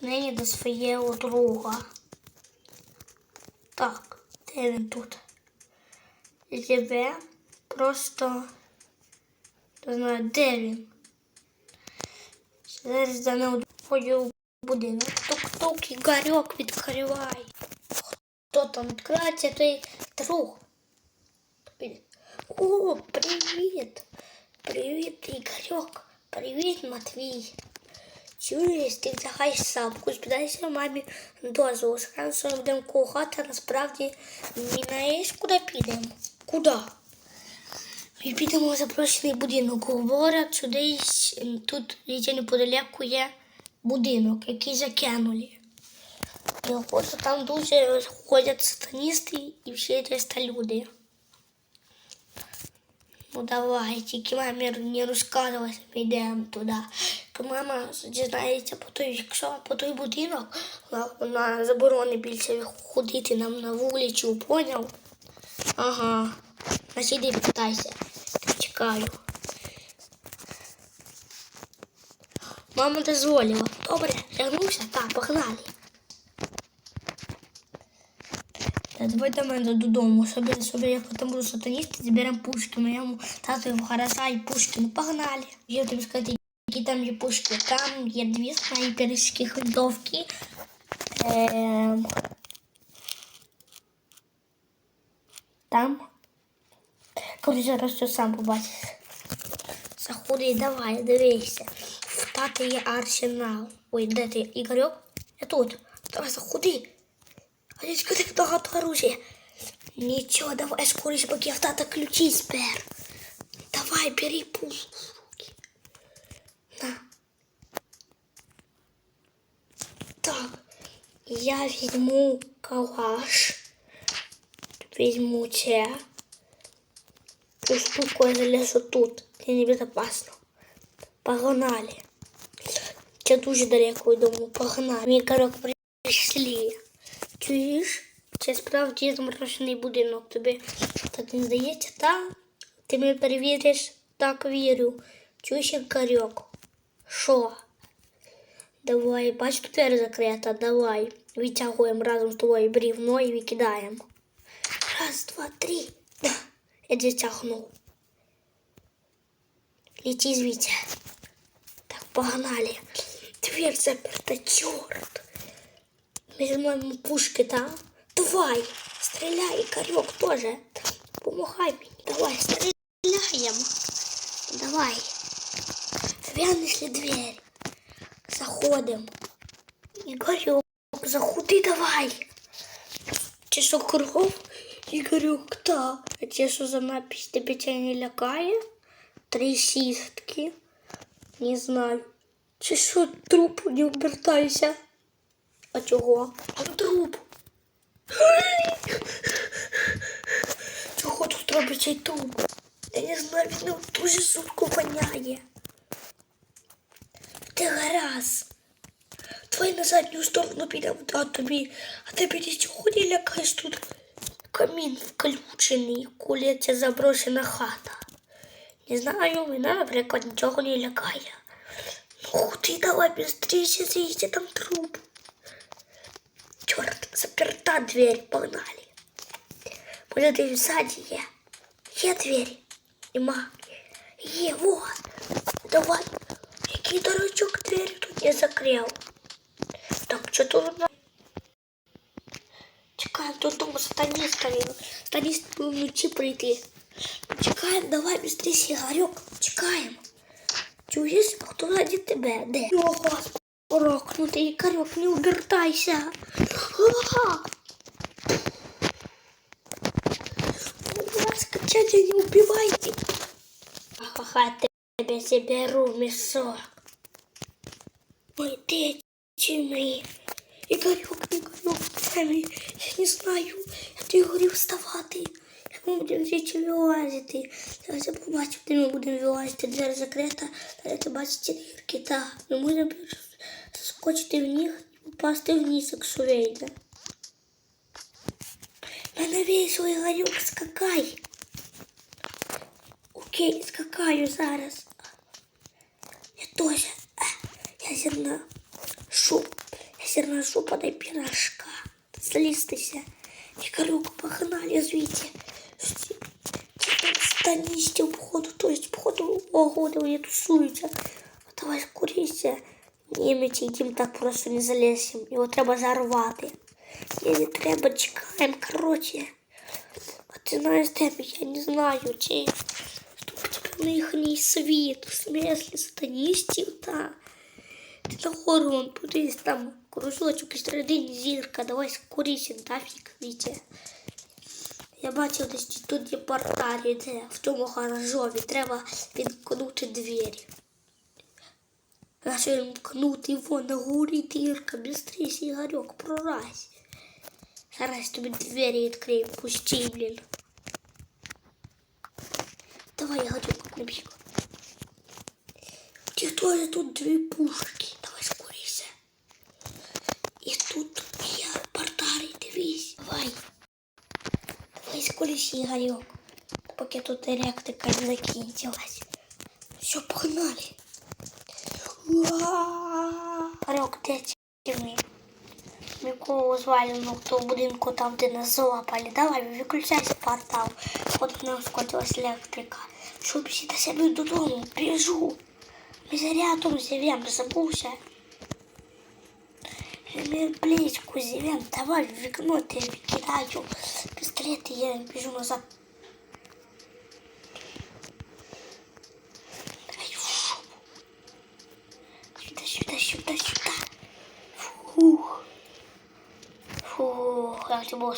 нині до свого друга. Так, де він тут? Живе просто не знаю, де він. Зараз за ним входжу в будинок. Тук-тук, Ігорьок, відкривай. Хто там відкривається, той друг. О, привіт! Привіт, Ігорьок! Привіт, Матвій! Ти загай сапку, спитайся мамі дозволу. Ми будемо кохати, а насправді не знаєш, куди підемо. Куди? Ми підемо в запрошений будинок. Говорять, десь тут десь неподалеку є будинок, який закинули. І от там дуже ходять сатаністи і всі 300 люди. Ну давай, тільки мамі не розказувай, ми йдемо туди. Бо Мама дізнається по той, якщо по той будинок, вона, вона більше ходити нам на вулицю, поняв? Ага. Значить іди питайся. Чекаю. Мама дозволила. Добре, вернувся? Так, погнали. Давай до мене додому. Собі, собі, як там буду сатаністи, зберемо пушки. Моєму тату в гаража і пушки. Ну погнали. Я тобі сказати, там є пушки. Там є дві снайперські винтовки. Ем... Там. Короче, зараз все сам побачиш. Заходи, давай, дивися. В тата є арсенал. Ой, де ти, Ігорьок? Я тут. Давай, заходи. А я так багато оружия. Нічого, давай скоріше, поки в тата ключі спер. Давай, бери пушку в руки. На. Так, я візьму калаш. Візьму це. Цю штуку я залезу тут. Це небезопасно. Погнали. Це дуже далеко дому. Погнали. Мій корок прийшли. Чуєш? Це справді заморожений будинок. Тобі так не здається, так? Ти мене перевіриш? Так вірю. Чуєш, як корок? Що? Давай, бач, тут двері закрита, давай. Витягуємо разом з тобою брівно і викидаємо. Раз, два, три. Да, я затягнув. Лети звідси. Так, погнали. Дверь заперта, чорт. Ми візьмемо пушки, так? Давай, стріляй, Ігорьок теж. Помагай мені. Давай, стріляємо. Давай. Вянешли двері. Заходимо. Ігорьок, заходи давай. Чи що кров? Ігорюк, та. А це що за напись тебе це не лякає? Три шістки. Не знаю. Чи що труп не обертайся? А чого? А труп. Чого тут робить цей труп? Я не знаю, він дуже сутку воняє. Ти гаразд. Давай на задню сторону підемо, а тобі, а тобі нічого не лякаєш тут. Камін включений, коли це заброшена хата. Не знаю, мене, наприклад, нічого не лякає. Ну, ти давай быстрее зайди, там труп. Черт, заперта дверь, погнали. Може, ти ззаді є? Є двері? Нема. Є, вот. Давай. Який дурачок двері тут я закрив. Так, що тут? на- Чекаємо додому сатаністами. Сатаніст буде вночі прийти. Чекаємо, давай быстрее сигарок. Чекаємо. Чуєш, а хто раді тебе? Де? О, господи, прокнутий карьок, не обертайся. Ага. Будь ласка, дядя, не убивайте. Ха-ха, тебе заберу мешок. Чими? Ігорюк, Ігорюк, де ми? Я не знаю. Я тобі говорив вставати. Як ми будемо звідси вилазити. Зараз я побачив, де ми будемо вилазити. Двері закрита. Я бачу ці дірки. Та ми можемо заскочити в них і попасти вниз, якщо вийде. Мене весело, Ігорюк, скакай. Окей, скакаю зараз. Я теж. Е, Я зерна. Шо? Ядерна жопа дай пирожка. Злістися. Ігорюк, погнали звідти. Всі- ті там Станісті обходу, то есть походу огоди вони тусуються. А давай скоріше. Ні, ми тим так просто не залезем. Його треба зарвати. Ні, не треба, чекаємо, короче. А ти знаєш тебе, я не знаю, чи тут на їхній світ, в смислі сатаністів, та. Ти на подивись, там кружочок і середині зірка, давай скоріше, нафіг, Вітя. Я бачив десь тут є порталі, де в тому гаражові треба відкнути двері. А що їм ткнути вон на горі дірка, бістріше, Ігорьок, прорась. Зараз тобі двері відкриємо, пусти, блін. Давай, Ігорьок, не бігай. Ті теж тут дві пушки. Давай скоріше. І тут є порталі, дивись. Давай. Скоріше, Ігорьок. Поки тут електрика не закінчилась. Все, погнали. Рок, де ми? Миколу звалено, хто в будинку там, де нас залапали. Давай, виключайся портал. От нам скотилась електрика. Щоб всі до себе додому, біжу. Ми зарядом зівем, забувся. Ми близько зівем, давай в вікно ти викидаю. Пістолет і я біжу назад. Ай, фу. Сюда, сюда, сюда, сюда. Фух. Фух, як це було